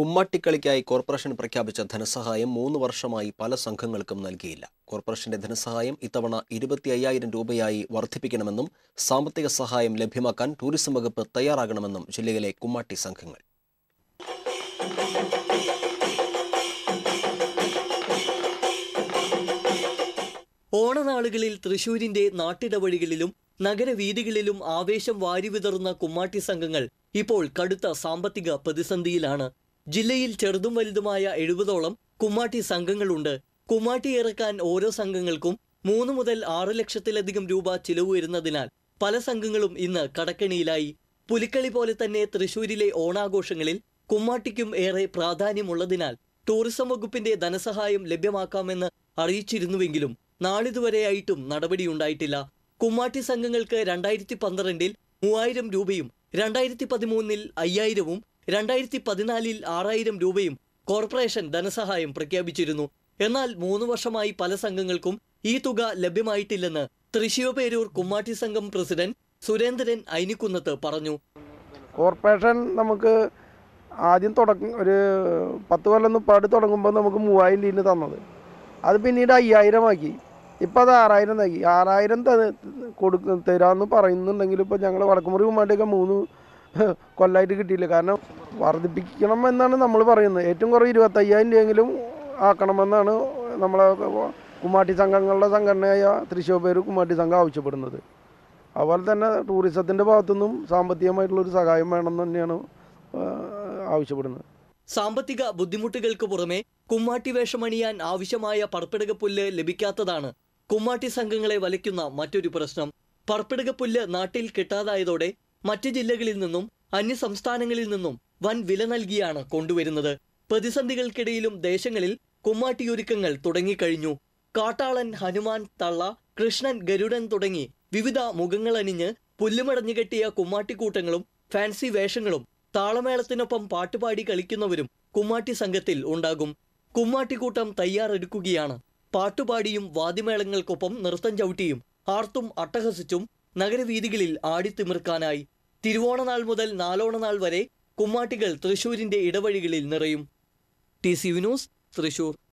കുമ്മാട്ടിക്കളിക്കായി corporation പ്രഖ്യാപിച്ച ധനസഹായം മൂന്ന് വർഷമായി പല സംഘങ്ങൾക്കും നൽകിയില്ല. കോർപ്പറേഷന്റെ ധനസഹായം ഇത്തവണ ഇരുപത്തി അയ്യായിരം രൂപയായി വർദ്ധിപ്പിക്കണമെന്നും സാമ്പത്തിക സഹായം ലഭ്യമാക്കാൻ ടൂറിസം വകുപ്പ് തയ്യാറാകണമെന്നും ജില്ലയിലെ കുമ്മാട്ടി സംഘങ്ങൾ. ഓണനാളുകളിൽ തൃശൂരിന്റെ നാട്ടിടവഴികളിലും നഗരവീതികളിലും ആവേശം വാരിവിതറുന്ന കുമ്മാട്ടി സംഘങ്ങൾ ഇപ്പോൾ കടുത്ത സാമ്പത്തിക പ്രതിസന്ധിയിലാണ്. ജില്ലയിൽ ചെറുതും വലുതുമായ എഴുപതോളം കുമ്മാട്ടി സംഘങ്ങളുണ്ട്. കുമ്മാട്ടി ഇറക്കാൻ ഓരോ സംഘങ്ങൾക്കും മൂന്ന് മുതൽ ആറ് ലക്ഷത്തിലധികം രൂപ ചിലവ് വരുന്നതിനാൽ പല സംഘങ്ങളും ഇന്ന് കടക്കണിയിലായി. പുലിക്കളി പോലെ തന്നെ തൃശൂരിലെ ഓണാഘോഷങ്ങളിൽ കുമ്മാട്ടിക്കും ഏറെ പ്രാധാന്യമുള്ളതിനാൽ ടൂറിസം വകുപ്പിന്റെ ധനസഹായം ലഭ്യമാക്കാമെന്ന് അറിയിച്ചിരുന്നുവെങ്കിലും നാളിതുവരെയായിട്ടും നടപടിയുണ്ടായിട്ടില്ല. കുമ്മാട്ടി സംഘങ്ങൾക്ക് രണ്ടായിരത്തി പന്ത്രണ്ടിൽ മൂവായിരം രൂപയും രണ്ടായിരത്തി പതിമൂന്നിൽ അയ്യായിരവും രണ്ടായിരത്തി പതിനാലിൽ ആറായിരം രൂപയും കോർപ്പറേഷൻ ധനസഹായം പ്രഖ്യാപിച്ചിരുന്നു. എന്നാൽ മൂന്ന് വർഷമായി പല സംഘങ്ങൾക്കും ഈ തുക ലഭ്യമായിട്ടില്ലെന്ന് തൃശ്ശിവപേരൂർ കുമ്മാട്ടി സംഘം പ്രസിഡന്റ് സുരേന്ദ്രൻ ഐനിക്കുന്നത്ത് പറഞ്ഞു. കോർപ്പറേഷൻ നമുക്ക് ആദ്യം തുടക്കം ഒരു പത്ത് കൊല്ലം പാടി തുടങ്ങുമ്പോൾ നമുക്ക് മൂവായിരം രൂപ തന്നത്. അത് പിന്നീട് അയ്യായിരം ആക്കി. ഇപ്പം അത് ആറായിരം നൽകി ആറായിരം കൊടുക്ക തരാമെന്ന് പറയുന്നുണ്ടെങ്കിൽ ഇപ്പോൾ ഞങ്ങൾ വടക്കുമുറി കുമ്മാട്ടിയൊക്കെ മൂന്ന് കൊല്ലമായിട്ട് കിട്ടിയില്ല. കാരണം വർദ്ധിപ്പിക്കണം എന്നാണ് നമ്മൾ പറയുന്നത്. ഏറ്റവും കുറവ് ഇരുപത്തയ്യായിരം രൂപയെങ്കിലും ആക്കണമെന്നാണ് നമ്മളെ കുമ്മാട്ടി സംഘങ്ങളുടെ സംഘടനയായ തൃശ്ശൂർ പേര് കുമ്മാട്ടി സംഘം ആവശ്യപ്പെടുന്നത്. അതുപോലെ തന്നെ ടൂറിസത്തിന്റെ ഭാഗത്തുനിന്നും സാമ്പത്തികമായിട്ടുള്ളൊരു സഹായം വേണമെന്ന് തന്നെയാണ് ആവശ്യപ്പെടുന്നത്. സാമ്പത്തിക ബുദ്ധിമുട്ടുകൾക്ക് പുറമെ കുമ്മാട്ടി വേഷമണിയാൻ ആവശ്യമായ പർപ്പിടകപ്പുല്ല് ലഭിക്കാത്തതാണ് കുമ്മാട്ടി സംഘങ്ങളെ വലയ്ക്കുന്ന മറ്റൊരു പ്രശ്നം. പർപ്പിടകപ്പുല്ല് നാട്ടിൽ കിട്ടാതായതോടെ മറ്റ് ജില്ലകളിൽ നിന്നും അന്യ സംസ്ഥാനങ്ങളിൽ നിന്നും വൻ വില നൽകിയാണ് കൊണ്ടുവരുന്നത്. പ്രതിസന്ധികൾക്കിടയിലും ദേശങ്ങളിൽ കുമ്മാട്ടിയൊരുക്കങ്ങൾ തുടങ്ങിക്കഴിഞ്ഞു. കാട്ടാളൻ ഹനുമാൻ തള്ള കൃഷ്ണൻ ഗരുഡൻ തുടങ്ങി വിവിധ മുഖങ്ങളണിഞ്ഞ് പുല്ലുമടഞ്ഞു കെട്ടിയ കുമ്മാട്ടിക്കൂട്ടങ്ങളും ഫാൻസി വേഷങ്ങളും താളമേളത്തിനൊപ്പം പാട്ടുപാടി കളിക്കുന്നവരും കുമ്മാട്ടി സംഘത്തിൽ ഉണ്ടാകും. കുമ്മാട്ടിക്കൂട്ടം തയ്യാറെടുക്കുകയാണ്. പാട്ടുപാടിയും വാദ്യമേളങ്ങൾക്കൊപ്പം നൃത്തം ചവിട്ടിയും ആർത്തും അട്ടഹസിച്ചും നഗരവീഥികളിൽ ആടിത്തിമിർക്കാനായി തിരുവോണനാൾ മുതൽ നാലോണനാൾ വരെ കുമ്മാട്ടികൾ തൃശൂരിന്റെ ഇടവഴികളിൽ നിറയും. T C Vinos Thrissur.